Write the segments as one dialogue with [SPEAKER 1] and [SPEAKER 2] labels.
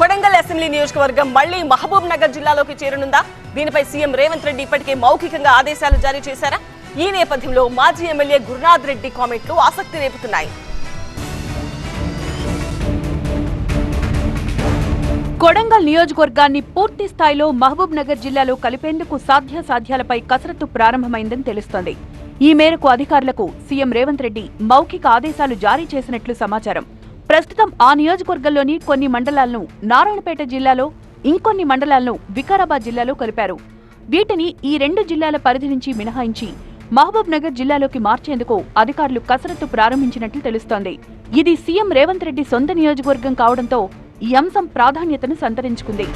[SPEAKER 1] Kodangal assembly నియోజకవర్గం మళ్ళీ మహబూబ్ నగర్ జిల్లాలోకి చేరనుందా? దీనిపై సీఎం రేవంత్ రెడ్డి ఇప్పటికే మౌఖికంగా ఆదేశాలు జారీ చేశారా? ఈ నేపథ్యంలో మాజీ ఎమ్మెల్యే గురునాథ్ రెడ్డి కామెంట్లు ఆసక్తి రేపుతున్నాయి.
[SPEAKER 2] కొడంగల్ నియోజకవర్గాన్ని పూర్తి స్థాయిలో మహబూబ్ నగర్ జిల్లాలో కలిపేందుకు సాధ్యాసాధ్యాలపై కసరత్తు ప్రారంభమైందని తెలుస్తోంది. ఈ మేరకు అధికారులకు సీఎం రేవంత్ రెడ్డి మౌఖిక ఆదేశాలు జారీ చేసినట్లు సమాచారం. ప్రస్తుతం ఆ నియోజకవర్గంలోని కొన్ని మండలాలను నారాయణపేట జిల్లాలో ఇంకొన్ని మండలాలను వికారాబాద్ జిల్లాలో కలిపారు. వీటిని ఈ రెండు జిల్లాల పరిధి నుంచి మినహాయించి మహబూబ్ నగర్ జిల్లాలోకి మార్చేందుకు అధికారులు కసరత్తు ప్రారంభించినట్లు తెలుస్తోంది. ఇది సీఎం రేవంత్ రెడ్డి సొంత నియోజకవర్గం కావడంతో ఈ అంశం ప్రాధాన్యతను సంతరించుకుంది.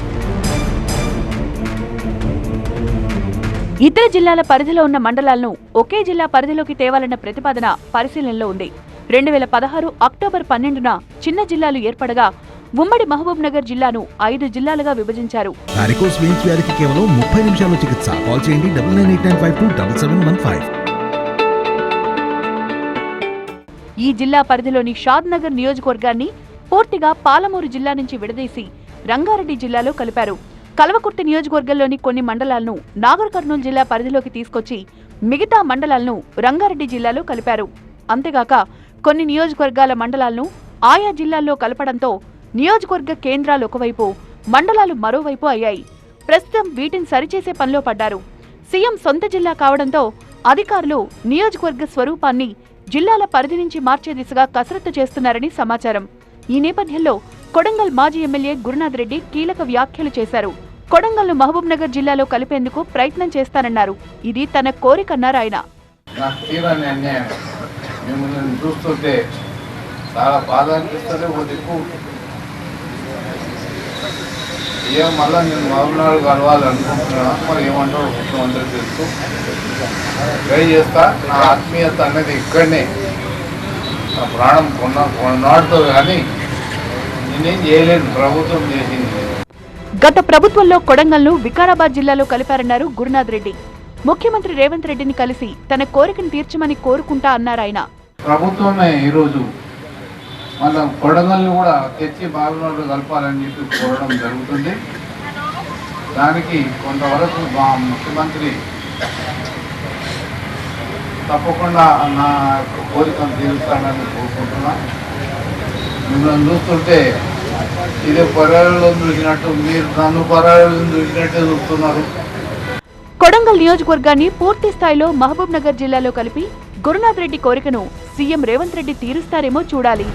[SPEAKER 2] ఇతర జిల్లాల పరిధిలో ఉన్న మండలాలను ఒకే జిల్లా పరిధిలోకి తేవాలన్న ప్రతిపాదన పరిశీలనలో ఉంది. రెండు వేల పదహారు అక్టోబర్ పన్నెండున చిన్న జిల్లాలు ఏర్పడగా ఉమ్మడి మహబూబ్ నగర్ జిల్లాను ఐదు జిల్లాలుగా విభజించారు.
[SPEAKER 3] వారికోస్ వెయిన్స్ వ్యాధికి కేవలం ముప్పై నిమిషాల్లో చికిత్స. కాల్ చేయండి double nine eight nine five two double seven one five.
[SPEAKER 2] ఈ జిల్లా పరిధిలోని షాద్ నగర్ నియోజకవర్గాన్ని పూర్తిగా పాలమూరు జిల్లా నుంచి విడదీసి రంగారెడ్డి జిల్లాలో కలిపారు. కల్వకుర్తి నియోజకవర్గంలోని కొన్ని మండలాలను నాగర్ కర్నూలు జిల్లా పరిధిలోకి తీసుకొచ్చి మిగతా మండలాలను రంగారెడ్డి జిల్లాలో కలిపారు. అంతేగాక కొన్ని నియోజకవర్గాల మండలాలను ఆయా జిల్లాల్లో కలపడంతో నియోజకవర్గ కేంద్రాలు ఒకవైపు మండలాలు మరోవైపు అయ్యాయి. ప్రస్తుతం వీటిని సరిచేసే పనిలో పడ్డారు. సీఎం సొంత జిల్లా కావడంతో అధికారులు నియోజకవర్గ స్వరూపాన్ని జిల్లాల పరిధి నుంచి మార్చే దిశగా కసరత్తు చేస్తున్నారని సమాచారం. ఈ నేపథ్యంలో కొడంగల్ మాజీ ఎమ్మెల్యే గురునాథ్ రెడ్డి కీలక వ్యాఖ్యలు చేశారు. కొడంగల్ను మహబూబ్ నగర్ జిల్లాలో కలిపేందుకు ప్రయత్నం చేస్తానన్నారు. ఇది తన కోరికన్నారు ఆయన
[SPEAKER 4] మిమ్మల్ని చూస్తుంటే చాలా బాధ అనిపిస్తుంది ఒక దిక్కు. ఏం మళ్ళీ నేను మహబూబ్నగర్ కలవాలనుకుంటున్నాను? మరి ఏమంటారు ముఖ్యమంత్రి తెలుసు. ట్రై చేస్తా నా ఆత్మీయత అనేది ఇక్కడనే. నా ప్రాణం కొన్న కొన్నాడుతో కానీ నేనేం చేయలేను ప్రభుత్వం చేసింది.
[SPEAKER 2] గత ప్రభుత్వంలో కొడంగల్ను వికారాబాద్ జిల్లాలో కలిపారన్నారు గురునాథ్ రెడ్డి. ముఖ్యమంత్రి రేవంత్ రెడ్డిని కలిసి తన కోరికను తీర్చమని కోరుకుంటా అన్నారాయన
[SPEAKER 4] ప్రభుత్వమే ఈరోజు వాళ్ళ కొడగల్ని కూడా తెచ్చి బాగునోళ్ళు కలపాలని చెప్పి కోరడం జరుగుతుంది. దానికి కొంతవరకు మా ముఖ్యమంత్రి తప్పకుండా నా కోరికను తీరుస్తానని కోరుకుంటున్నా. మిమ్మల్ని చూస్తుంటే ఇదే పర్యాలలో చూసినట్టు మీరు నన్ను పర్యాలలో చూసినట్టే చూస్తున్నారు.
[SPEAKER 2] కొడంగల్ నియోజకవర్గాన్ని పూర్తి స్థాయిలో మహబూబ్ నగర్ జిల్లాలో కలిపి గురునాథ్ రెడ్డి కోరికను సీఎం రేవంత్ రెడ్డి తీరుస్తారేమో చూడాలి.